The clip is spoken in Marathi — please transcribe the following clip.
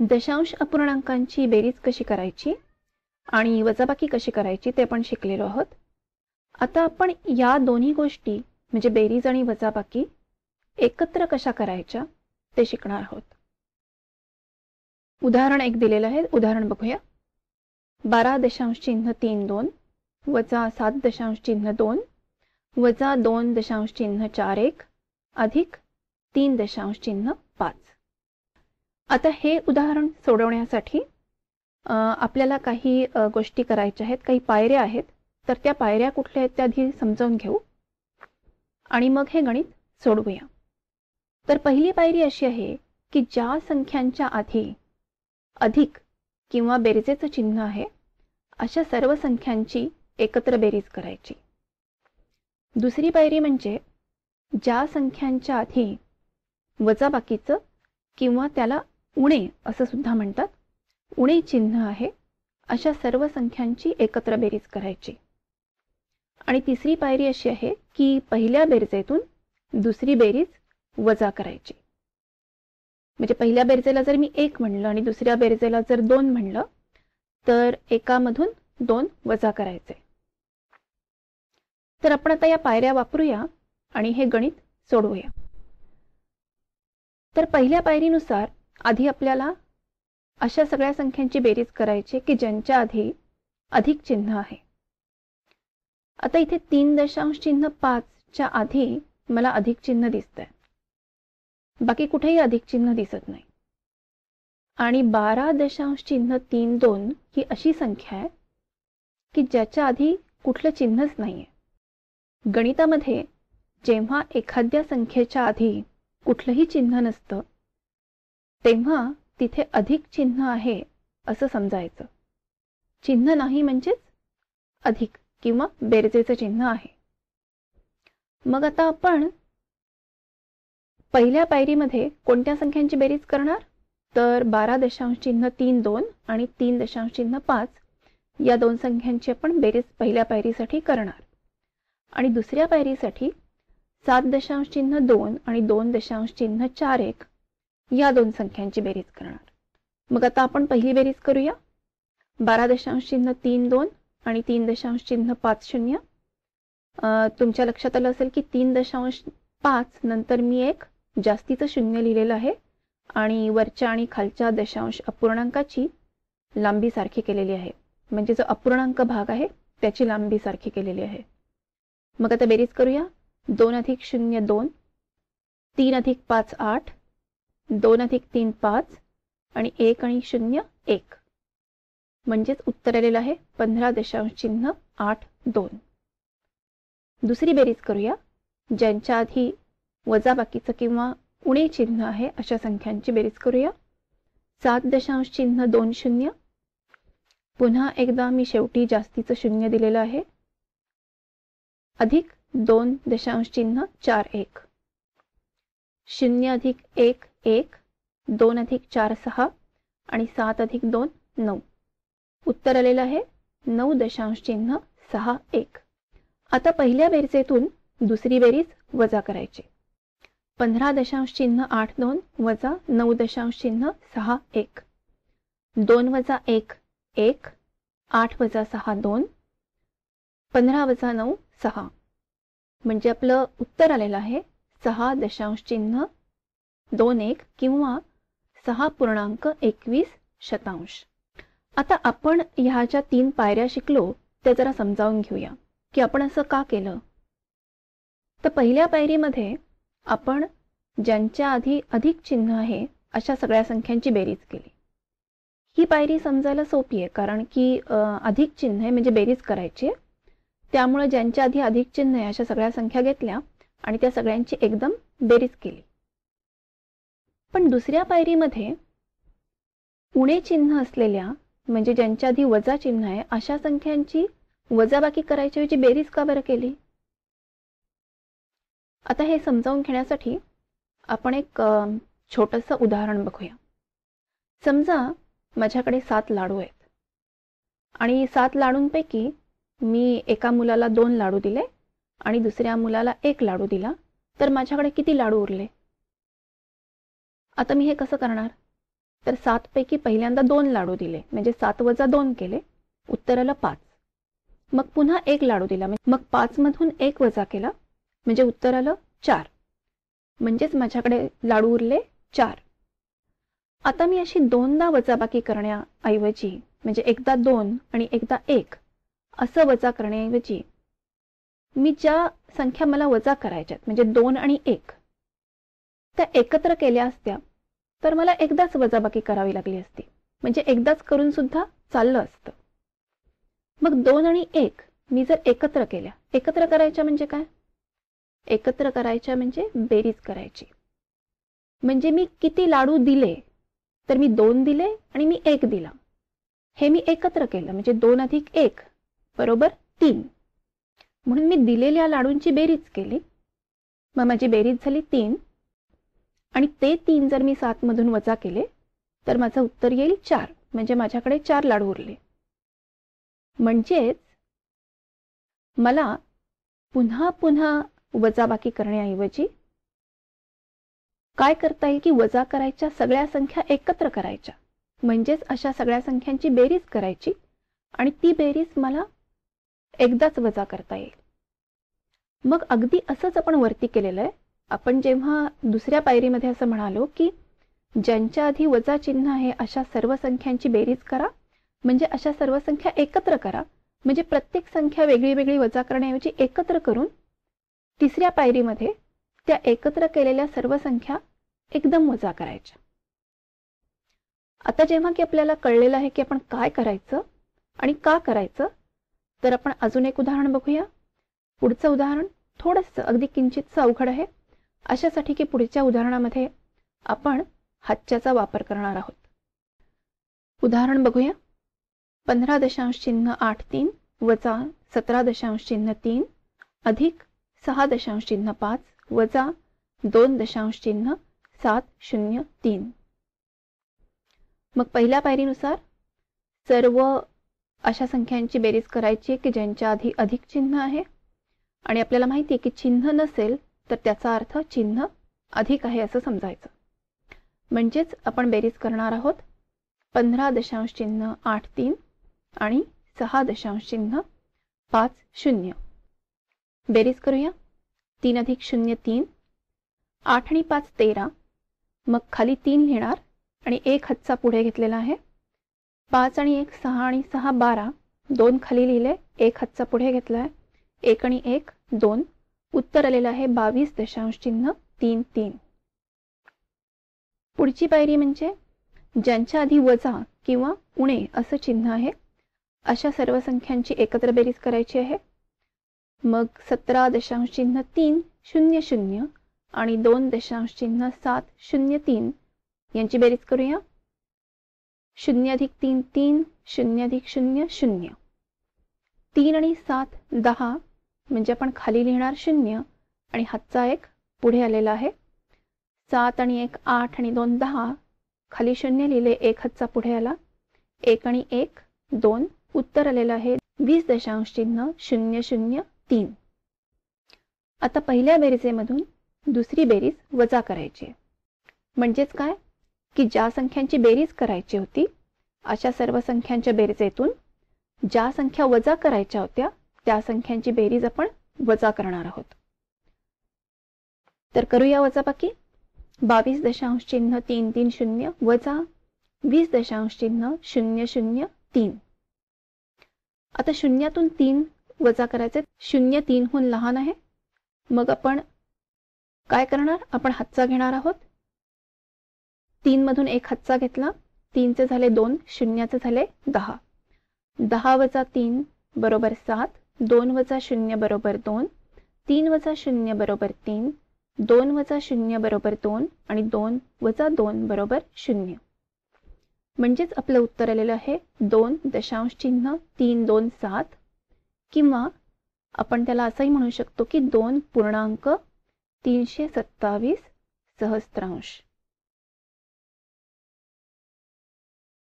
दशांश अपूर्णांकांची बेरीज कशी करायची आणि वजाबाकी कशी करायची ते पण शिकलेलो आहोत. आता आपण या दोन्ही गोष्टी म्हणजे बेरीज आणि वजाबाकी एकत्र कशा करायच्या ते शिकणार आहोत. उदाहरण एक दिलेलं आहे उदाहरण बघूया. बारा दशांश चिन्ह तीन दोन वजा सात दशांश चिन्ह दोन वजा दोन दशांश चिन्ह चार एक अधिक तीन दशांश चिन्ह पाच. आता हे उदाहरण सोडवण्यासाठी आपल्याला काही गोष्टी करायच्या आहेत काही पायऱ्या आहेत तर त्या पायऱ्या कुठल्या आहेत त्या आधी समजावून घेऊ. आणि मग हे गणित सोडवूया. तर पहिली पायरी अशी आहे की ज्या संख्यांच्या आधी अधिक किंवा बेरजेचं चिन्ह आहे अशा सर्व संख्यांची एकत्र बेरीज करायची. दुसरी पायरी म्हणजे ज्या संख्यांच्या आधी वजाबाकीचं किंवा त्याला उणे असं सुद्धा म्हणतात. उणे चिन्ह आहे. अशा सर्व संख्यांची एकत्र बेरीज करायची. आणि तिसरी पायरी अशी आहे की पहिल्या बेरजेतून दुसरी बेरीज वजा करायची. म्हणजे पहिल्या बेरजेला जर मी एक म्हणलं आणि दुसऱ्या बेरजेला जर दोन म्हणलं तर एकामधून दोन वजा करायचे. तर आपण आता या पायऱ्या वापरूया आणि हे गणित सोडवूया. तर पहिल्या पायरीनुसार आधी आपल्याला अशा सगळ्या संख्यांची बेरीज करायची की ज्यांच्या आधी अधिक चिन्ह आहे. आता इथे तीन दशांश चिन्ह पाचच्या आधी मला अधिक चिन्ह दिसतंय. बाकी कुठेही अधिक चिन्ह दिसत नाही. आणि बारा दशांश चिन्ह तीन दोन ही अशी संख्या आहे की ज्याच्या आधी कुठलं चिन्हच नाहीये. गणितामध्ये जेव्हा एखाद्या संख्येच्या आधी कुठलंही चिन्ह नसतं तेव्हा तिथे अधिक चिन्ह आहे असं समजायचं. चिन्ह नाही म्हणजेच अधिक किंवा बेरजेचं चिन्ह आहे. मग आता आपण पहिल्या पायरीमध्ये कोणत्या संख्यांची बेरीज करणार? तर बारा दशांश चिन्ह तीन दोन आणि तीन दशांश चिन्ह पाच या दोन संख्यांची आपण बेरीज पहिल्या पायरीसाठी करणार. आणि दुसऱ्या पायरीसाठी सात दशांश चिन्ह दोन आणि दोन दशांश चिन्ह चार एक या दोन संख्यांची बेरीज करणार. मग आता आपण पहिली बेरीज करूया. बारा दशांश चिन्ह तीन दोन आणि तीन दशांश चिन्ह पाच शून्य. तुमच्या लक्षात आलं असेल की तीन दशांश पाच नंतर मी एक जास्तीचं शून्य लिहिलेलं आहे. आणि वरच्या आणि खालच्या दशांश अपूर्णांकाची लांबी सारखी केलेली आहे. म्हणजे जो अपूर्णांक भाग आहे त्याची लांबी सारखी केलेली आहे. मग आता बेरीज करूया. दोन अधिक शून्य दोन तीन अधिक पाच आठ दोन अधिक तीन पाच आणि एक आणि शून्य एक. म्हणजेच उत्तर आलेलं आहे पंधरा दशांश चिन्ह आठ दोन. दुसरी बेरीज करूया. ज्यांच्या आधी वजाबाकीचं किंवा उणे चिन्ह आहे अशा संख्यांची बेरीज करूया. सात दशांश चिन्ह दोन शून्य. पुन्हा एकदा मी शेवटी जास्तीचं शून्य दिलेलं आहे. अधिक दोन दशांश चिन्ह चार एक. शून्य अधिक एक एक दोन अधिक चार सहा आणि सात अधिक दोन नऊ. उत्तर आलेलं आहे नऊ दशांश चिन्ह सहा एक. आता पहिल्या बेरजेतून दुसरी बेरीज वजा करायची. पंधरा दशांश चिन्ह आठ दोन वजा नऊ दशांश चिन्ह सहा एक. दोन वजा एक एक. आठ वजा सहा दोन. पंधरा वजा नऊ सहा. म्हणजे आपलं उत्तर आलेलं आहे सहा दशांश चिन्ह दोन एक किंवा सहा पूर्णांक एकवीस शतांश. आता आपण ह्या ज्या तीन पायऱ्या शिकलो त्या जरा समजावून घेऊया. की आपण असं का केलं? तर पहिल्या पायरीमध्ये आपण ज्यांच्या आधी अधिक चिन्ह आहे अशा सगळ्या संख्यांची बेरीज केली. ही पायरी समजायला सोपी आहे कारण की अधिक चिन्ह आहे म्हणजे बेरीज करायची आहे. त्यामुळे ज्यांच्या आधी अधिक चिन्ह आहे अशा सगळ्या संख्या घेतल्या आणि त्या सगळ्यांची एकदम बेरीज केली. पण दुसऱ्या पायरीमध्ये उणे चिन्ह असलेल्या म्हणजे ज्यांच्या आधी वजा चिन्ह आहे अशा संख्यांची वजाबाकी करायच्या ऐवजी बेरीज का बरं केली? आता हे समजावून घेण्यासाठी आपण एक छोटंसं उदाहरण बघूया. समजा माझ्याकडे सात लाडू आहेत. आणि सात लाडूंपैकी मी एका मुलाला दोन लाडू दिले आणि दुसऱ्या मुलाला एक लाडू दिला. तर माझ्याकडे किती लाडू उरले? आता मी हे कसं करणार? तर सातपैकी पहिल्यांदा दोन लाडू दिले. म्हणजे सात वजा दोन केले. उत्तर आलं पाच. मग पुन्हा एक लाडू दिला. मग पाच मधून एक वजा केला. म्हणजे उत्तर आलं चार. म्हणजेच माझ्याकडे लाडू उरले चार. आता मी अशी दोनदा वजाबाकी करण्याऐवजी म्हणजे एकदा दोन आणि एकदा एक असं वजा करण्याऐवजी मी ज्या संख्या मला वजा करायच्यात म्हणजे दोन आणि एक त्या एकत्र केल्या असत्या तर मला एकदाच वजाबाकी करावी लागली असती. म्हणजे एकदाच करून सुद्धा चाललं असतं. मग दोन आणि एक मी जर एकत्र केल्या एकत्र करायच्या म्हणजे काय? एकत्र करायच्या म्हणजे बेरीज करायची. म्हणजे मी किती लाडू दिले तर मी दोन दिले आणि मी एक दिला. हे मी एकत्र केलं म्हणजे दोन अधिक एक बरोबर तीन. म्हणून मी दिलेल्या लाडूंची बेरीज केली. मग माझी बेरीज झाली तीन. आणि ते तीन जर मी सातमधून वजा केले तर माझं उत्तर येईल चार. म्हणजे माझ्याकडे चार लाडू उरले. म्हणजेच मला पुन्हा पुन्हा वजाबाकी करण्याऐवजी काय करता येईल की वजा करायच्या सगळ्या संख्या एकत्र करायच्या. म्हणजेच अशा सगळ्या संख्यांची बेरीज करायची आणि ती बेरीज मला एकदाच वजा करता येईल. मग अगदी असंच आपण वरती केलेलं आहे. आपण जेव्हा दुसऱ्या पायरीमध्ये असं म्हणालो की ज्यांच्या आधी वजा चिन्ह आहे अशा सर्व संख्यांची बेरीज करा. म्हणजे अशा सर्व संख्या एकत्र करा. म्हणजे प्रत्येक संख्या वेगळी वेगळी वजा करण्याऐवजी एकत्र करून तिसऱ्या पायरीमध्ये त्या एकत्र केलेल्या सर्व संख्या एकदम वजा करायच्या. आता जेव्हा की आपल्याला कळलेलं आहे की आपण काय करायचं आणि का करायचं तर आपण अजून एक उदाहरण बघूया. पुढचं उदाहरण थोडंसं अगदी किंचितचं अवघड आहे. अशासाठी की पुढच्या उदाहरणामध्ये आपण हातच्याचा वापर करणार आहोत. उदाहरण बघूया. पंधरा दशांश चिन्ह आठ तीन वजा सतरा दशांश चिन्ह तीन अधिक सहा दशांश चिन्ह पाच वजा दोन दशांश चिन्ह सात शून्य तीन. मग पहिल्या पायरीनुसार सर्व अशा संख्यांची बेरीज करायची की ज्यांच्या आधी अधिक चिन्ह आहे? आणि आपल्याला माहिती आहे की चिन्ह नसेल तर त्याचा अर्थ चिन्ह अधिक आहे असं समजायचं. म्हणजेच आपण बेरीज करणार आहोत पंधरा दशांश चिन्ह आठ तीन आणि सहा दशांश चिन्ह पाच शून्य. बेरीज करूया. तीन अधिक शून्य तीन. आठ आणि पाच तेरा. मग खाली तीन लिहिणार आणि एक हातचा पुढे घेतलेला आहे. पाच आणि एक सहा आणि सहा बारा. दोन खाली लिहिले एक हातचा पुढे घेतला आहे एक आणि एक दोन. उत्तर आलेलं आहे बावीस दशांश चिन्ह तीन तीन. पुढची पायरी म्हणजे ज्यांच्या आधी वजा किंवा उणे असं चिन्ह आहे अशा सर्व संख्यांची एकत्र बेरीज करायची आहे. मग सतरा दशांश चिन्ह तीन शून्य शून्य आणि दोन दशांश चिन्ह सात शून्य तीन यांची बेरीज करूया. शून्य अधिक तीन तीन शून्य अधिक शून्य शून्य. तीन आणि सात दहा म्हणजे आपण खाली लिहिणार शून्य आणि हातचा एक पुढे आलेला आहे. सात आणि एक आठ आणि दोन दहा. खाली शून्य लिहिले एक हातचा पुढे आला. एक आणि एक दोन. उत्तर आलेलं आहे. वीस दशांश चिन्ह शून्य शून्य तीन. आता पहिल्या बेरीजेमधून दुसरी बेरीज वजा करायची म्हणजेच काय? की ज्या संख्यांची बेरीज करायची होती अशा सर्व संख्यांच्या बेरीजेतून ज्या संख्या वजा करायच्या होत्या त्या संख्यांची बेरीज आपण वजा करणार आहोत. तर करूया वजाबाकी. बावीस दशांश चिन्ह तीन तीन शून्य वजा वीस दशांश चिन्ह शून्य शून्य तीन. आता शून्यातून तीन वजा करायचे. शून्य तीनहून लहान आहे. मग आपण काय करणार? आपण हातचा घेणार आहोत. तीन मधून एक हातचा घेतला. तीनचे झाले दोन शून्याचे झाले दहा. दहा वजा तीन बरोबर सात. दोन वजा शून्य बरोबर दोन तीन वजा शून्य बरोबर तीन दोन वजा शून्य बरोबर दोन आणि दोन वजा दोन बरोबर शून्य. म्हणजेच आपलं उत्तर आलेलं आहे दोन दशांश चिन्ह तीन दोन सात. किंवा आपण त्याला असंही म्हणू शकतो की दोन पूर्णांक तीनशे सत्तावीस सहस्त्रांश.